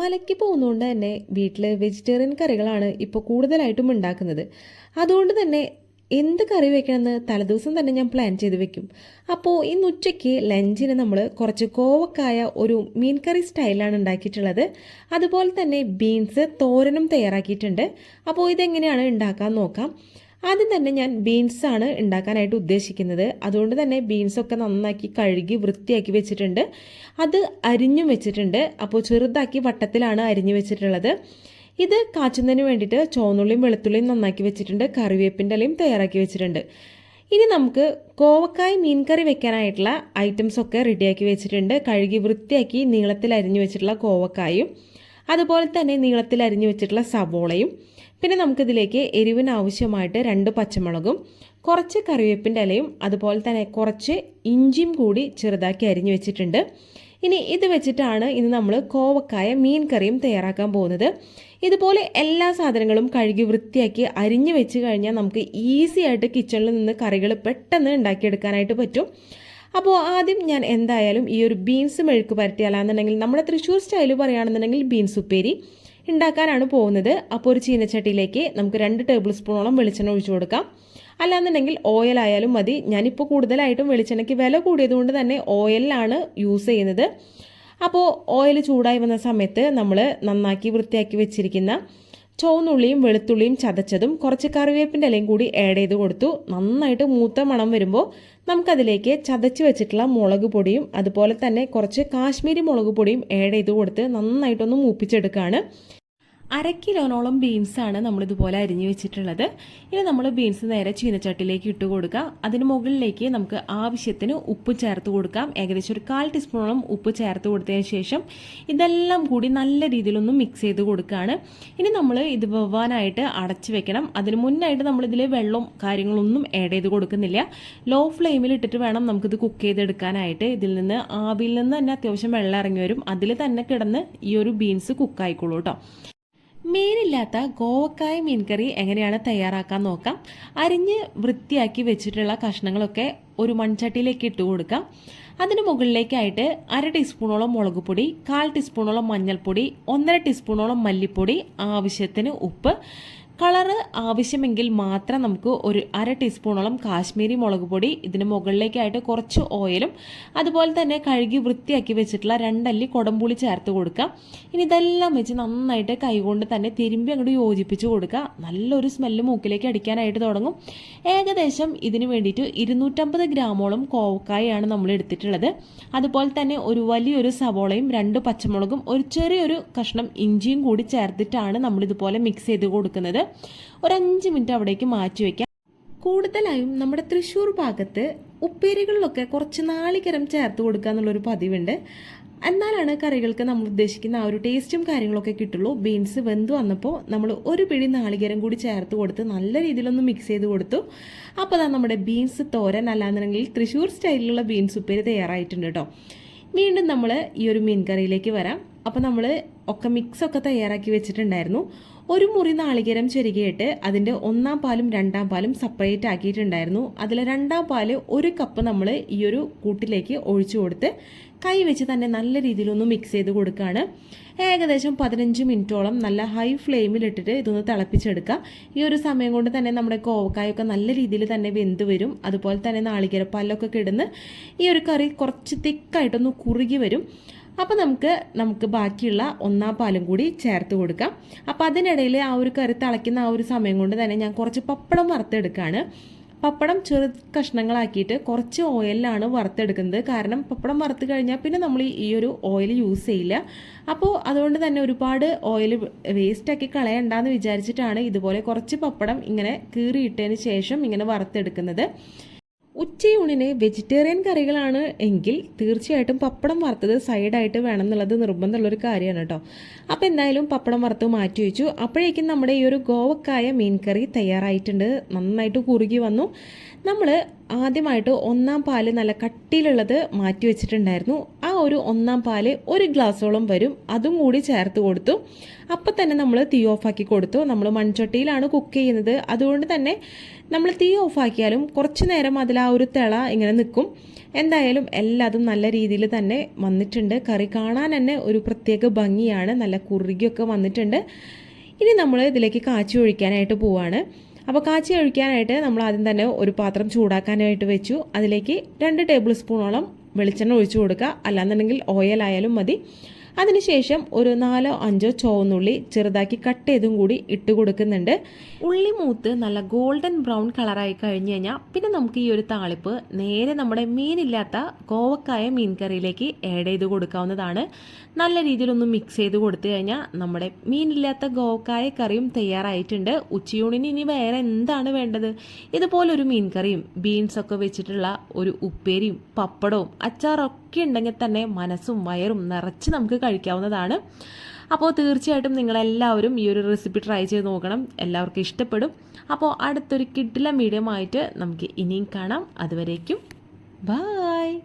മലയ്ക്ക് പോകുന്നതുകൊണ്ട് തന്നെ വീട്ടിൽ വെജിറ്റേറിയൻ കറികളാണ് ഇപ്പോൾ കൂടുതലായിട്ടും ഉണ്ടാക്കുന്നത്. അതുകൊണ്ട് തന്നെ എന്ത് കറി വെക്കണമെന്ന് തലേദിവസം തന്നെ ഞാൻ പ്ലാൻ ചെയ്ത് വെക്കും. അപ്പോൾ ഇന്ന് ഉച്ചയ്ക്ക് ലഞ്ചിന് നമ്മൾ കുറച്ച് കോവക്കായ ഒരു മീൻ കറി സ്റ്റൈലാണ് ഉണ്ടാക്കിയിട്ടുള്ളത്. അതുപോലെ തന്നെ ബീൻസ് തോരനും തയ്യാറാക്കിയിട്ടുണ്ട്. അപ്പോൾ ഇതെങ്ങനെയാണ് ഉണ്ടാക്കാൻ നോക്കാം. ആദ്യം തന്നെ ഞാൻ ബീൻസാണ് ഉണ്ടാക്കാനായിട്ട് ഉദ്ദേശിക്കുന്നത്. അതുകൊണ്ട് തന്നെ ബീൻസൊക്കെ നന്നാക്കി കഴുകി വൃത്തിയാക്കി വെച്ചിട്ടുണ്ട്. അത് അരിഞ്ഞും വെച്ചിട്ടുണ്ട്. അപ്പോൾ ചെറുതാക്കി വട്ടത്തിലാണ് അരിഞ്ഞു വെച്ചിട്ടുള്ളത്. ഇത് കാച്ചുന്നതിന് വേണ്ടിയിട്ട് ചോന്നുള്ളിയും വെളുത്തുള്ളിയും നന്നാക്കി വെച്ചിട്ടുണ്ട്. കറിവേപ്പിന്റെ ഇലയും തയ്യാറാക്കി വെച്ചിട്ടുണ്ട്. ഇനി നമുക്ക് കോവക്കായ മീൻ കറി വെക്കാനായിട്ടുള്ള ഐറ്റംസ് ഒക്കെ റെഡിയാക്കി വെച്ചിട്ടുണ്ട്. കഴുകി വൃത്തിയാക്കി നീളത്തിൽ അരിഞ്ഞു വെച്ചിട്ടുള്ള കോവക്കായും അതുപോലെ തന്നെ നീളത്തിൽ അരിഞ്ഞു വെച്ചിട്ടുള്ള സവോളയും പിന്നെ നമുക്കിതിലേക്ക് എരിവിന് ആവശ്യമായിട്ട് രണ്ട് പച്ചമുളകും കുറച്ച് കറിവേപ്പിന്റെ ഇലയും അതുപോലെ തന്നെ കുറച്ച് ഇഞ്ചിയും കൂടി ചെറുതാക്കി അരിഞ്ഞു വെച്ചിട്ടുണ്ട്. ഇനി ഇത് വെച്ചിട്ടാണ് ഇന്ന് നമ്മൾ കോവക്കായ മീൻ കറിയും തയ്യാറാക്കാൻ പോകുന്നത്. ഇതുപോലെ എല്ലാ സാധനങ്ങളും കഴുകി വൃത്തിയാക്കി അരിഞ്ഞു വെച്ച് കഴിഞ്ഞാൽ നമുക്ക് ഈസി ആയിട്ട് കിച്ചണിൽ നിന്ന് കറികൾ പെട്ടെന്ന് ഉണ്ടാക്കിയെടുക്കാനായിട്ട് പറ്റും. അപ്പോൾ ആദ്യം ഞാൻ എന്തായാലും ഈ ഒരു ബീൻസ് മെഴുക്ക് പരട്ടിയാലാന്നുണ്ടെങ്കിൽ നമ്മുടെ തൃശ്ശൂർ സ്റ്റൈൽ പറയുകയാണെന്നുണ്ടെങ്കിൽ ബീൻസ് ഉപ്പേരി ഉണ്ടാക്കാനാണ് പോകുന്നത്. അപ്പോൾ ഒരു ചീനച്ചട്ടിയിലേക്ക് നമുക്ക് രണ്ട് ടേബിൾ സ്പൂണോളം വെളിച്ചെണ്ണ ഒഴിച്ചു കൊടുക്കാം. അല്ലാന്നുണ്ടെങ്കിൽ ഓയിൽ ആയാലും മതി. ഞാനിപ്പോൾ കൂടുതലായിട്ടും വെളിച്ചെണ്ണയ്ക്ക് വില കൂടിയതുകൊണ്ട് തന്നെ ഓയിലാണ് യൂസ് ചെയ്യുന്നത്. അപ്പോൾ ഓയിൽ ചൂടായി വന്ന സമയത്ത് നമ്മൾ നന്നാക്കി വൃത്തിയാക്കി വെച്ചിരിക്കുന്ന ചുവന്നുള്ളിയും വെളുത്തുള്ളിയും ചതച്ചതും കുറച്ച് കറിവേപ്പിന്റെ ഇലയും കൂടി ആഡ് ചെയ്ത് കൊടുത്തു. നന്നായിട്ട് മൂത്ത മണം വരുമ്പോൾ നമുക്കതിലേക്ക് ചതച്ച് വെച്ചിട്ടുള്ള മുളക് പൊടിയും അതുപോലെ തന്നെ കുറച്ച് കാശ്മീരി മുളക് പൊടിയും ആഡ് ചെയ്ത് കൊടുത്ത് നന്നായിട്ടൊന്ന് മൂപ്പിച്ചെടുക്കുകയാണ് അര കിലോനോളം ബീൻസാണ് നമ്മളിതുപോലെ അരിഞ്ഞ് വെച്ചിട്ടുള്ളത്. ഇനി നമ്മൾ ബീൻസ് നേരെ ചീനച്ചട്ടിലേക്ക് ഇട്ട് കൊടുക്കുക അതിന് മുകളിലേക്ക് നമുക്ക് ആവശ്യത്തിന് ഉപ്പ് ചേർത്ത് കൊടുക്കാം. ഏകദേശം ഒരു കാൽ ടീസ്പൂണോളം ഉപ്പ് ചേർത്ത് കൊടുത്തതിന് ശേഷം ഇതെല്ലാം കൂടി നല്ല രീതിയിലൊന്ന് മിക്സ് ചെയ്ത് കൊടുക്കുകയാണ് ഇനി നമ്മൾ ഇത് വെവാനായിട്ട് അടച്ചു വെക്കണം. അതിന് മുന്നായിട്ട് നമ്മളിതിൽ വെള്ളം കാര്യങ്ങളൊന്നും ആഡ് ചെയ്ത് കൊടുക്കുന്നില്ല. ലോ ഫ്ലെയിമിൽ ഇട്ടിട്ട് വേണം നമുക്കിത് കുക്ക് ചെയ്തെടുക്കാനായിട്ട്. ഇതിൽ നിന്ന് ആവിയിൽ നിന്ന് തന്നെ അത്യാവശ്യം വെള്ളം ഇറങ്ങി വരും. അതിൽ തന്നെ കിടന്ന് ഈ ഒരു ബീൻസ് കുക്കായിക്കോളൂ കേട്ടോ മീനില്ലാത്ത ഗോവക്കായ മീൻകറി എങ്ങനെയാണ് തയ്യാറാക്കാൻ നോക്കാം. അരിഞ്ഞ് വൃത്തിയാക്കി വെച്ചിട്ടുള്ള കഷ്ണങ്ങളൊക്കെ ഒരു മൺചട്ടിയിലേക്ക് ഇട്ട് കൊടുക്കാം. അതിന് മുകളിലേക്കായിട്ട് അര ടീസ്പൂണോളം മുളക് പൊടി കാൽ ടീസ്പൂണോളം മഞ്ഞൾപ്പൊടി ഒന്നര ടീസ്പൂണോളം മല്ലിപ്പൊടി ആവശ്യത്തിന് ഉപ്പ് കളറ് ആവശ്യമെങ്കിൽ മാത്രം നമുക്ക് ഒരു അര ടീസ്പൂണോളം കാശ്മീരി മുളക് പൊടി ഇതിന് മുകളിലേക്കായിട്ട് കുറച്ച് ഓയിലും അതുപോലെ തന്നെ കഴുകി വൃത്തിയാക്കി വെച്ചിട്ടുള്ള രണ്ടല്ലി കുടംപുളി ചേർത്ത് കൊടുക്കുക. ഇനി ഇതെല്ലാം വെച്ച് നന്നായിട്ട് കൈകൊണ്ട് തന്നെ തിരുമ്പി അങ്ങോട്ട് യോജിപ്പിച്ച് കൊടുക്കുക. നല്ലൊരു സ്മെല്ല് മൂക്കിലേക്ക് അടിക്കാനായിട്ട് തുടങ്ങും. ഏകദേശം ഇതിന് വേണ്ടിയിട്ട് ഇരുന്നൂറ്റമ്പത് ഗ്രാമോളം കോവക്കായാണ് നമ്മൾ എടുത്തിട്ടുള്ളത്. അതുപോലെ തന്നെ ഒരു വലിയൊരു സവോളയും രണ്ട് പച്ചമുളകും ഒരു ചെറിയൊരു കഷ്ണം ഇഞ്ചിയും കൂടി ചേർത്തിട്ടാണ് നമ്മളിതുപോലെ മിക്സ് ചെയ്ത് കൊടുക്കുന്നത്. ഒരു അഞ്ച് മിനിറ്റ് അവിടേക്ക് മാറ്റി വയ്ക്കാം കൂടുതലായും നമ്മുടെ തൃശ്ശൂർ ഭാഗത്ത് ഉപ്പേരികളിലൊക്കെ കുറച്ച് നാളികരം ചേർത്ത് കൊടുക്കുക എന്നുള്ളൊരു പതിവുണ്ട്. എന്നാലാണ് കറികൾക്ക് നമ്മൾ ഉദ്ദേശിക്കുന്ന ആ ഒരു ടേസ്റ്റും കാര്യങ്ങളൊക്കെ കിട്ടുള്ളൂ. ബീൻസ് വെന്ത് വന്നപ്പോൾ നമ്മൾ ഒരു പിടി നാളികേരം കൂടി ചേർത്ത് കൊടുത്ത് നല്ല രീതിയിലൊന്ന് മിക്സ് ചെയ്ത് കൊടുത്തു. അപ്പോൾ അതാ നമ്മുടെ ബീൻസ് തോരൻ അല്ലാന്നുണ്ടെങ്കിൽ തൃശ്ശൂർ സ്റ്റൈലിലുള്ള ബീൻസ് ഉപ്പേരി തയ്യാറായിട്ടുണ്ട് കേട്ടോ. വീണ്ടും നമ്മൾ ഈ ഒരു മീൻ കറിയിലേക്ക് വരാം. അപ്പോൾ നമ്മൾ ഒക്കെ മിക്സൊക്കെ തയ്യാറാക്കി വെച്ചിട്ടുണ്ടായിരുന്നു. ഒരു മുറി നാളികേരം ചെരുകയിട്ട് അതിന്റെ ഒന്നാം പാലും രണ്ടാം പാലും സെപ്പറേറ്റ് ആക്കിയിട്ടുണ്ടായിരുന്നു. അതിൽ രണ്ടാം പാൽ ഒരു കപ്പ് നമ്മൾ ഈ ഒരു കൂട്ടിലേക്ക് ഒഴിച്ചു കൊടുത്ത് കൈ വെച്ച് തന്നെ നല്ല രീതിയിലൊന്ന് മിക്സ് ചെയ്ത് കൊടുക്കുകയാണ് ഏകദേശം പതിനഞ്ച് മിനിറ്റോളം നല്ല ഹൈ ഫ്ലെയിമിൽ ഇട്ടിട്ട് ഇതൊന്ന് തിളപ്പിച്ചെടുക്കുക ഈ ഒരു സമയം കൊണ്ട് തന്നെ നമ്മുടെ കോവക്കായൊക്കെ നല്ല രീതിയിൽ തന്നെ വെന്ത് വരും. അതുപോലെ തന്നെ നാളികേരപ്പാലൊക്കെ കിടന്ന് ഈ ഒരു കറി കുറച്ച് തിക്കായിട്ടൊന്ന് കുറുകി വരും. അപ്പോൾ നമുക്ക് നമുക്ക് ബാക്കിയുള്ള ഒന്നാം പാലും കൂടി ചേർത്ത് കൊടുക്കാം. അപ്പോൾ അതിനിടയിൽ ആ ഒരു കറി തിളയ്ക്കുന്ന ആ ഒരു സമയം കൊണ്ട് തന്നെ ഞാൻ കുറച്ച് പപ്പടം വറുത്തെടുക്കുകയാണ് പപ്പടം ചെറു കഷ്ണങ്ങളാക്കിയിട്ട് കുറച്ച് ഓയിലാണ് വറുത്തെടുക്കുന്നത്. കാരണം പപ്പടം വറുത്ത് കഴിഞ്ഞാൽ പിന്നെ നമ്മൾ ഈ ഒരു ഓയിൽ യൂസ് ചെയ്യില്ല. അപ്പോൾ അതുകൊണ്ട് തന്നെ ഒരുപാട് ഓയിൽ വേസ്റ്റാക്കി കളയണ്ടെന്ന് വിചാരിച്ചിട്ടാണ് ഇതുപോലെ കുറച്ച് പപ്പടം ഇങ്ങനെ കീറിയിട്ടതിന് ശേഷം ഇങ്ങനെ വറുത്തെടുക്കുന്നത്. ഉച്ചയൂണിന് വെജിറ്റേറിയൻ കറികളാണ് എങ്കിൽ തീർച്ചയായിട്ടും പപ്പടം വറുത്തത് സൈഡായിട്ട് വേണം എന്നുള്ളത് നിർബന്ധമുള്ളൊരു കാര്യമാണ് കേട്ടോ. അപ്പോൾ എന്തായാലും പപ്പടം വറുത്ത് മാറ്റി വെച്ചു. അപ്പോഴേക്കും നമ്മുടെ ഈ ഒരു ഗോവക്കായ മീൻ കറി തയ്യാറായിട്ടുണ്ട്. നന്നായിട്ട് കുറുകി വന്നു. നമ്മൾ ആദ്യമായിട്ട് ഒന്നാം പാൽ നല്ല കട്ടിയിലുള്ളത് മാറ്റി വെച്ചിട്ടുണ്ടായിരുന്നു. ആ ഒരു ഒന്നാം പാൽ ഒരു ഗ്ലാസ്സോളം വരും. അതും കൂടി ചേർത്ത് കൊടുത്തു. അപ്പം തന്നെ നമ്മൾ തീ ഓഫാക്കി കൊടുത്തു. നമ്മൾ മൺചട്ടിയിലാണ് കുക്ക് ചെയ്യുന്നത്. അതുകൊണ്ട് തന്നെ നമ്മൾ തീ ഓഫാക്കിയാലും കുറച്ച് നേരം അതിൽ ആ ഒരു തിള ഇങ്ങനെ നിൽക്കും. എന്തായാലും എല്ലാതും നല്ല രീതിയിൽ തന്നെ വന്നിട്ടുണ്ട്. കറി കാണാൻ തന്നെ ഒരു പ്രത്യേക ഭംഗിയാണ്. നല്ല കുറുകിയൊക്കെ വന്നിട്ടുണ്ട്. ഇനി നമ്മൾ ഇതിലേക്ക് കാച്ചി ഒഴിക്കാനായിട്ട് പോവാണ്. അപ്പോൾ കാച്ചി ഒഴിക്കാനായിട്ട് നമ്മൾ ആദ്യം തന്നെ ഒരു പാത്രം ചൂടാക്കാനായിട്ട് വെച്ചു. അതിലേക്ക് രണ്ട് ടേബിൾ സ്പൂണോളം വെളിച്ചെണ്ണ ഒഴിച്ചു കൊടുക്കുക. അല്ലാന്നുണ്ടെങ്കിൽ ഓയിൽ ആയാലും മതി. അതിനുശേഷം ഒരു നാലോ അഞ്ചോ ചുവന്നുള്ളി ചെറുതാക്കി കട്ട് ചെയ്തും കൂടി ഇട്ട് കൊടുക്കുന്നുണ്ട്. ഉള്ളി മൂത്ത് നല്ല ഗോൾഡൻ ബ്രൗൺ കളറായി കഴിഞ്ഞു കഴിഞ്ഞാൽ പിന്നെ നമുക്ക് ഈ ഒരു താളിപ്പ് നേരെ നമ്മുടെ മീനില്ലാത്ത കോവക്കായ മീൻ കറിയിലേക്ക് ആഡ് ചെയ്ത് കൊടുക്കാവുന്നതാണ്. നല്ല രീതിയിലൊന്ന് മിക്സ് ചെയ്ത് കൊടുത്തു കഴിഞ്ഞാൽ നമ്മുടെ മീനില്ലാത്ത ഗോവക്കായ കറിയും തയ്യാറായിട്ടുണ്ട്. ഉച്ചയൂണിന് ഇനി വേറെ എന്താണ് വേണ്ടത്? ഇതുപോലൊരു മീൻ കറിയും ബീൻസൊക്കെ വെച്ചിട്ടുള്ള ഒരു ഉപ്പേരിയും പപ്പടവും അച്ചാറൊക്കെ ഉണ്ടെങ്കിൽ തന്നെ മനസ്സും വയറും നിറച്ച് നമുക്ക് കഴിക്കാവുന്നതാണ്. അപ്പോൾ തീർച്ചയായിട്ടും നിങ്ങളെല്ലാവരും ഈ ഒരു റെസിപ്പി ട്രൈ ചെയ്ത് നോക്കണം. എല്ലാവർക്കും ഇഷ്ടപ്പെടും. അപ്പോൾ അടുത്തൊരു കിഡില മീഡിയമായിട്ട് നമുക്ക് ഇനിയും കാണാം. അതുവരേക്കും ബായ്